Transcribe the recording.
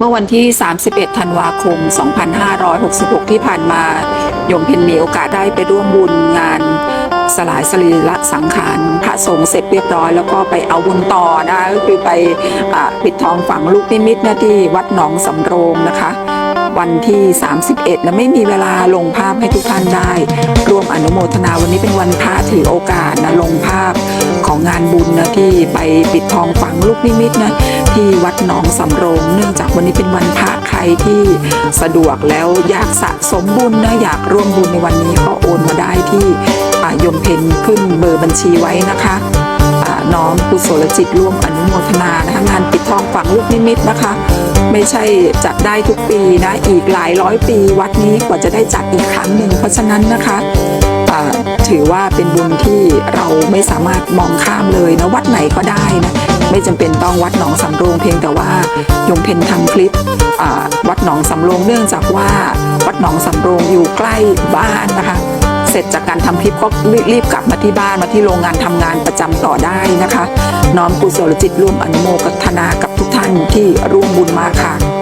เมื่อวันที่ 31 ธันวาคม 2566 ที่ผ่านมา โยมเพ็ญมีโอกาสได้ไปร่วมบุญงานสลายสรีระสังขารพระสงฆ์เสร็จเรียบร้อย แล้วก็ไปเอาบุญต่อนะก็คือไปอปิดทองฝังลูกนิมิตนะที่วัดหนองสำโรงนะคะ วันที่ 31นะไม่มีเวลาลงภาพให้ทุกท่านได้ ร่วมอนุโมทนาวันนี้เป็นวันพระถือโอกาสนะลงภ ปปิดทองฝังลูกนิมิตนะที่วัดหนองสำโรง เนื่องจากวันนี้เป็นวันพระใครที่สะดวกแล้วอยากสะสมบุญนะอยากร่วมบุญในวันนี้ก็โอนมาได้ที่อายมเพนขึ้นเบอร์บัญชีไว้นะคะ น้อมกุศลจิตร่วมอนุโมทนานะคะงานปิดทองฝังลูกนิมิตนะคะ ไม่ใช่จัดได้ทุกปีนะอีกหลายร้อยปี วัดนี้กว่าจะได้จัดอีกครั้งหนึ่งเพราะฉะนั้นนะคะถือว่าเป็นบุญที่เราไม่สามารถมองข้ามเลยนะวัดไหนก็ได้นะไม่จำเป็นต้องวัดหนองสำโรงเพียงแต่ว่ายมเพนทำคลิปวัดหนองสำโรงเนื่องจากว่าวัดหนองสำโรงอยู่ใกล้บ้านนะคะ เสร็จจากการทำคลิปก็รีบกลับมาที่บ้านมาที่โรงงานทำงานประจำต่อได้นะคะ น้อมกุศลจิตร่วมอนุโมทนากับทุกท่านที่ร่วมบุญมาค่ะ